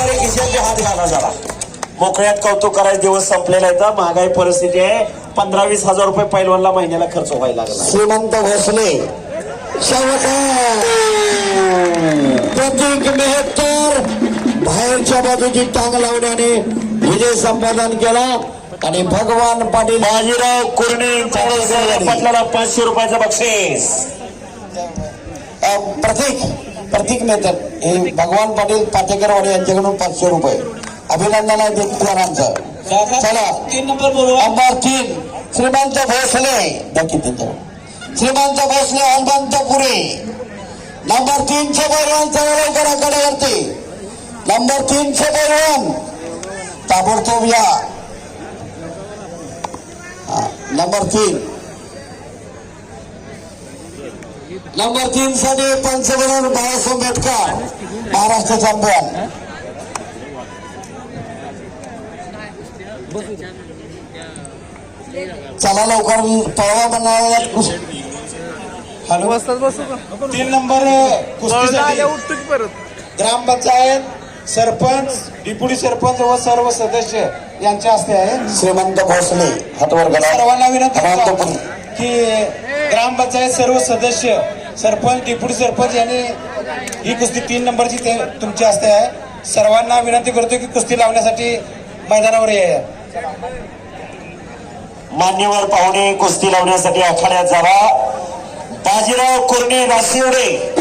सरकारी खिशात हात घाला जरा. मोकळ्यात कौतुक करायचे दिवस संपलेले आहेत हं. महागाई परिस्थिती आहे. पंधरा वीस हजार रुपये पैलवानला महिन्याला खर्च व्हायला लागला. श्रीमंत भोसले मेहतर बाहेरच्या बाजूची टांग लावण्याने विजय संपादन केला आणि भगवान पाटील बाजीराव कुर्णे पटलाला पाचशे रुपयाचं बक्षीस. प्रतीक प्रतीक मेहतर हे भगवान पाटील पाटेकरवाडे यांच्याकडून पाचशे रुपये. अभिनंदन आहे जणांचं चला. तीन नंबर बोलवा नंबर तीन श्रीमंत भोसले दाखित श्रीमंत भोसले हनुमंत पुरे. नंबर तीनशे पैलवान चळवळ करा कडेवरती. नंबर तीनशे पैलवान. ताबडतोब या. हा, नंबर तीन. नंबर तीन साठी पंचवरण बाळासाहेब बेटकर महाराष्ट्र चॅम्पियन चला लवकर पळवा बनवायला तीन नंबर ग्रामपंचायत सरपंच डिप्युटी सरपंच व सर्व सदस्य यांच्या हस्ते आहे. श्रीमंत भोसले सर्वांना विनंती की ग्रामपंचायत सर्व सदस्य सरपंच डिप्युटी सरपंच यांनी ही कुस्ती तीन नंबरची ते तुमची असते आहे. सर्वांना विनंती करतो की कुस्ती लावण्यासाठी मैदानावर या मान्यवर पाहुणे कुस्ती लावण्यासाठी आखाड्यात जावा. बाजीराव कुर्णे नाशिवडे.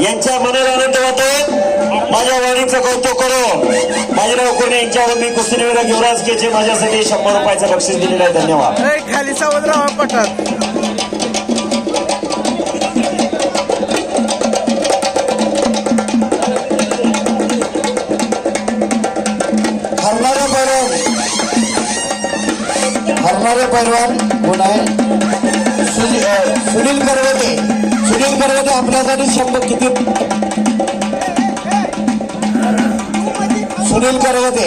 यांच्या मनाला आनंद होतो माझ्या वाणीचं कौतुक करून बाजीराव कुर्णे यांच्यावर मी कुस्तीनवीर युवराज केचे माझ्यासाठी शंभर रुपयाचं बक्षीस दिलेलं आहे. धन्यवाद. खाली सावध राहा पटात हरणारे पैलवान हरणारे पैलवान कोण आहे? सुनील करवते सुनील करवते आपल्यासाठी शंभर किती? सुनील करवते.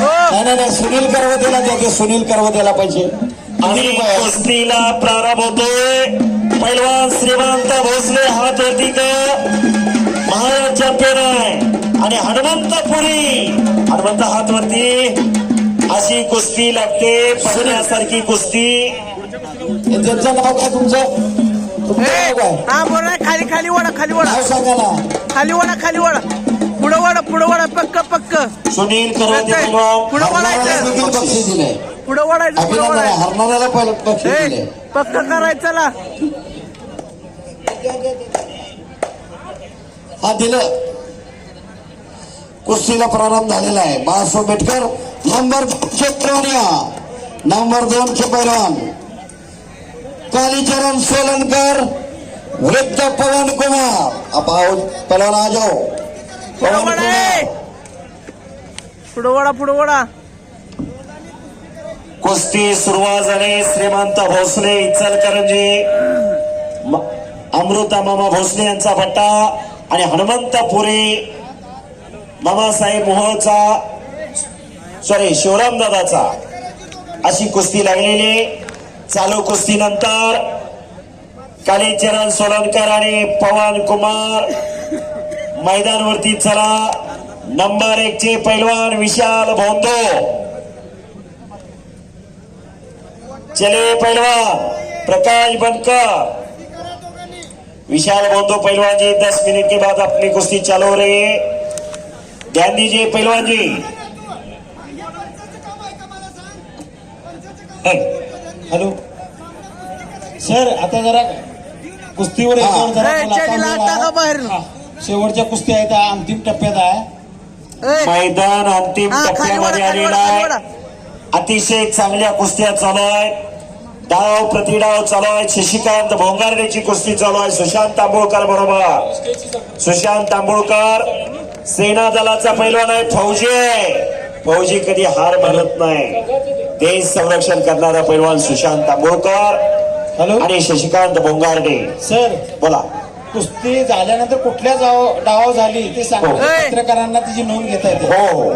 नाही नाही सुनील करवतेला द्या सुनील करवतेला पैसे. आणि कुस्तीला प्रारंभ होतोय. पैलवान श्रीमंत भोसले हात वरती महाराज चॅम्पियन आहे. आणि हनुमंत पुरी हनुमंत हात वरती अशी कुस्ती लागते. बघण्यासारखी कुस्ती. त्यांचं नाव काय तुमचं? हा बोल खाली खाली वडा खाली वडा खाली वडा खाली वडा पुढं वडा पुढं वडा पक्क पक्क. सुनील पुढं वडायचं पुढं वडायचं पुढं. वडायचं पक्क करायचं चला. हा दिलं. कुस्तीला प्रारंभ झालेला आहे. बाळासाहेब बेटकर नंबर क्षेत्रोनिया नंबर दोनशे पैलवान. कालीचरण सोलनकर वृद्ध पवन कुमार. अब आओ पहलवान आ जाओ. पवन. कुमार. पुढं वडा पुढं वडा कुस्ती सुरुवात झाली श्रीमंत भोसले इचलकरंजी. अमृता मामा भोसले यांचा भट्टा आणि हनुमंत पुरी मामासाहेब मोहोळचा सॉरी शिवराम दादाचा. अशी कुस्ती लागलेली. चालू कुस्ती नंतर कालीचरण सोलनकर आणि पवन कुमार. मैदानवरती चला नंबर एक चे पैलवान विशाल भोंदो. चले पहलवान प्रकाश बनकर. विशाल बोंदो पहलवान जी दस मिनट के बाद अपनी कुश्ती चालू हो रही है. ध्यान दीजिए पहलवान जी हॅलो. सर आता जरा कुस्तीवर. शेवटच्या कुस्ती आहेत अंतिम टप्प्यात आहे. मैदान अंतिम टप्प्यामध्ये आलेला आहे. अतिशय चांगल्या कुस्त्या चालू आहेत. डाव प्रतिडाव चालू आहे शशिकांत भोंगारडेची कुस्ती चालू आहे. सुशांत तांबोळकर बरोबर. सुशांत तांबोळकर सेना दलाचा पैलवान आहे. फौजी आहे. फौजी कधी हार मानत नाही. देश संरक्षण करणारा पैलवान सुशांत तांबोळकर हॅलो? आणि शशिकांत भोंगारडे सर बोला. कुस्ती झाल्यानंतर कुठल्या जाव डाव झाली ते सांगा. हो. पत्रकारांना तिची नोंद घेता येते. हो. हो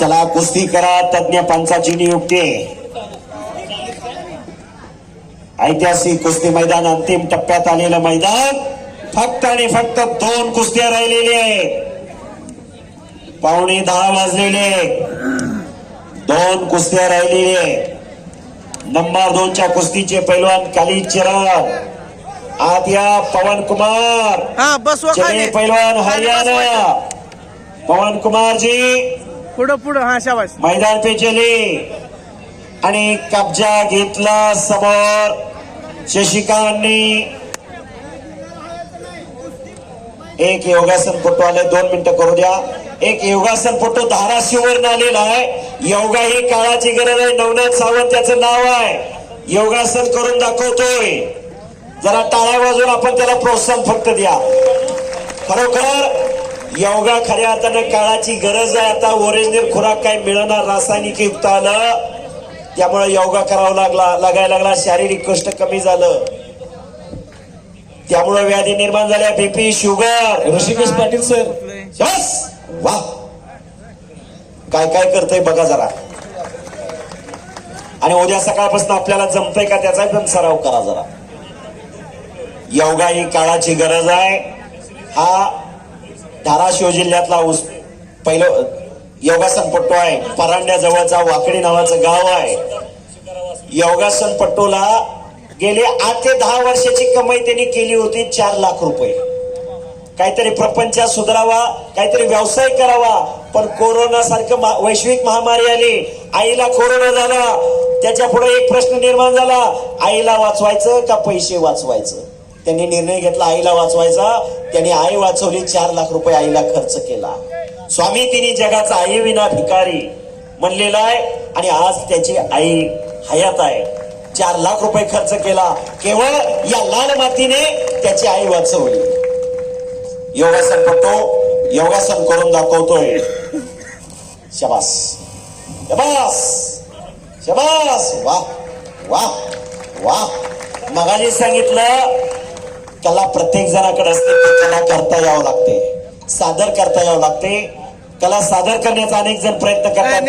चला कुस्ती करा तज्ञ पंचाची नियुक्ती. ऐतिहासिक कुस्ती मैदान अंतिम टप्प्यात आलेलं मैदान. फक्त आणि फक्त दोन कुस्त्या राहिलेल्या आहेत. पावणे दहा वाजलेले आहेत. दोन कुस्त्या राहिलेल्या आहेत. नंबर दोनच्या कुस्तीचे पैलवान काली चिराग आत या पवन कुमार. हा पैलवान हरियाणा. पवन कुमार जी पुढं पुढं हा शाबाश मैदान पे चले. आणि कब्जा घेतला समोर शशिकांनी एक योगासन पटू आले दोन मिनिटं करू द्या. एक योगासन पटू धाराशिववर आलेला आहे. योगा ही काळाची गरज आहे. नवनाथ सावंत त्याचं नाव आहे. योगासन करून दाखवतोय. जरा टाळ्या वाजून आपण त्याला प्रोत्साहन फक्त द्या. खरोखर योगा खऱ्या अर्थानं काळाची गरज आहे. आता ओरिजिनल खुराक काय मिळणार रासायनिक युक्त आलं त्यामुळे योगा करावा लागला लागायला लागला. शारीरिक कष्ट कमी झालं. त्यामुळे व्याधी निर्माण झाल्या. BP sugar Hrishikesh Patil sir. वा. काय काय करतय बघा जरा. आणि उद्या सकाळपासून आपल्याला जमतंय का त्याचा पण सराव करा जरा. योगा ही काळाची गरज आहे. हा धाराशिव जिल्ह्यातला उस पहिलं योगासन पट्टू आहे. परांड्याजवळचा वाकडी नावाचं गाव आहे. योगासन पट्टूला गेले आठ ते दहा वर्षाची कमाई त्यांनी केली होती चार लाख रुपये. काहीतरी प्रपंच सुधारावा काहीतरी व्यवसाय करावा पण कोरोना सारखं वैश्विक महामारी आली. आईला कोरोना झाला. त्याच्या पुढे एक प्रश्न निर्माण झाला. आईला वाचवायचं का पैसे वाचवायचं? त्यांनी निर्णय घेतला आईला वाचवायचा. त्यांनी आई वाचवली चार लाख रुपये आईला खर्च केला. स्वामी तिने जगाचा आई विना भिकारी म्हणलेला आहे आणि आज त्याची आई हयात आहे. चार लाख रुपये खर्च केला. केवळ या लाल मातीने त्याची आई वाचवली. योगासन करतो. योगासन करून दाखवतोय. शबास शबास शबास वा वा वा मगाने सांगितलं कला प्रत्येक जणाकडे असते कला करता यावं लागते. सादर करता यावं लागते. कला सादर करण्याचा अनेक जण प्रयत्न करतात.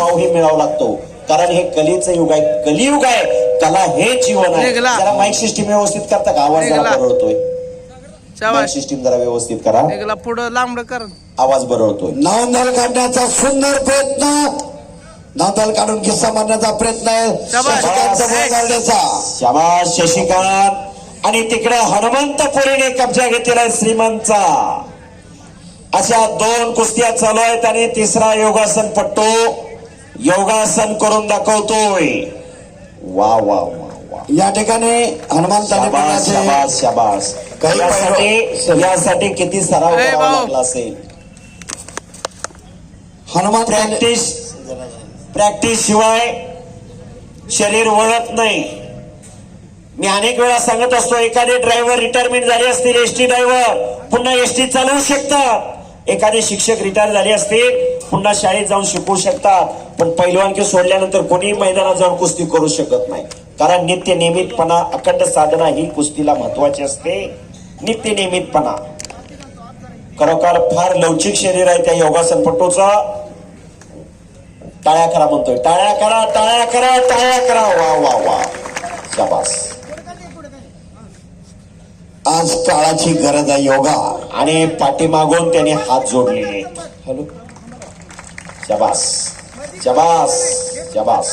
वावही मिळावा लागतो. कारण हे कलेचं युग आहे. कलियुग आहे. कला हे जीवन आहे. जरा माईक सिस्टीम व्यवस्थित करता का? आवाज जरा. बरळतोय सिस्टीम जरा व्यवस्थित करा. पुढं लांबड कर. आवाज बरळतोय नावंदल काढण्याचा सुंदर प्रयत्न. नावंदल काढून किस्सा मारण्याचा प्रयत्न आहे. शाबास. शशिकांत बोळगावडेचा. शाबास शशिकांत. आणि तिकडे हनुमंतपुरीने कब्जा घेतलेला आहे श्रीमंतचा. अशा दोन कुस्त्या चालू आहेत आणि तिसरा योगासन पट्टू योगासन करून दाखवतोय. वा वा. या ठिकाणी हनुमान शाबास तालिबानाचे शाबास शाबास. काही यासाठी यासाठी किती सराव करावा. लागला असेल? हनुमान प्रॅक्टिस प्रॅक्टिस शिवाय शरीर वळत नाही. मी अनेक वेळा सांगत असतो एखादे ड्रायव्हर रिटायरमेंट झाले असतील एसटी ड्रायव्हर पुन्हा एसटी चालवू शकतात. एखादे शिक्षक रिटायर झाले असते पुन्हा शाळेत जाऊन शिकवू शकतात. पण पैलवानकी सोडल्यानंतर कोणीही मैदानात जाऊन कुस्ती करू शकत नाही. कारण नित्य नियमितपणा अखंड साधना ही कुस्तीला महत्वाची असते. नित्य नियमितपणा. खरोखर फार लवचिक शरीर आहे त्या योगासनपटूचा. टाळ्या करा म्हणतोय. टाळ्या करा टाळ्या करा टाळ्या करा. वा वा वा. शाबास. आज काळाची गरज आहे योगा. आणि पाठीमागून त्याने हात जोडलेले हॅलो? शबास. शबास. शबास.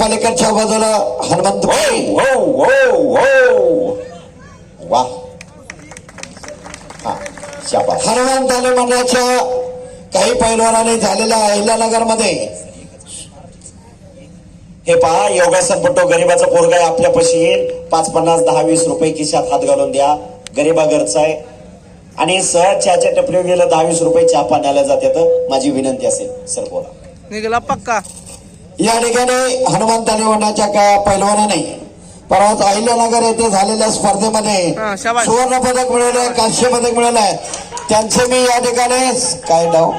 पलीकडच्या बाजूला हनुमंत हो हो हो वा. हा हनुमान तालीम मंडळाच्या काही पैलवानाने झालेल्या अहिल्यानगरमध्ये हे पहा योगासनपट्टू गरीबाचा पोरगा आहे आपल्यापाशी येईल. पाच पन्नास दहा वीस रुपये खिशात हात घालून द्या. गरीबा घरचा आहे. आणि सहज चहाच्या टपरीवर गेलं दहा वीस रुपये चहा पाण्याला जाते तर माझी विनंती असेल सर बोला. निघाला पक्का. या ठिकाणी हनुमान तालीम मंडळाच्या का पैलवानाने परवाच अहिल्यानगर येथे झालेल्या स्पर्धेमध्ये हा, शाबास. सुवर्ण पदक मिळवलंय कांस्य पदक मिळवलंय त्यांचे मी या ठिकाणी काय नाव?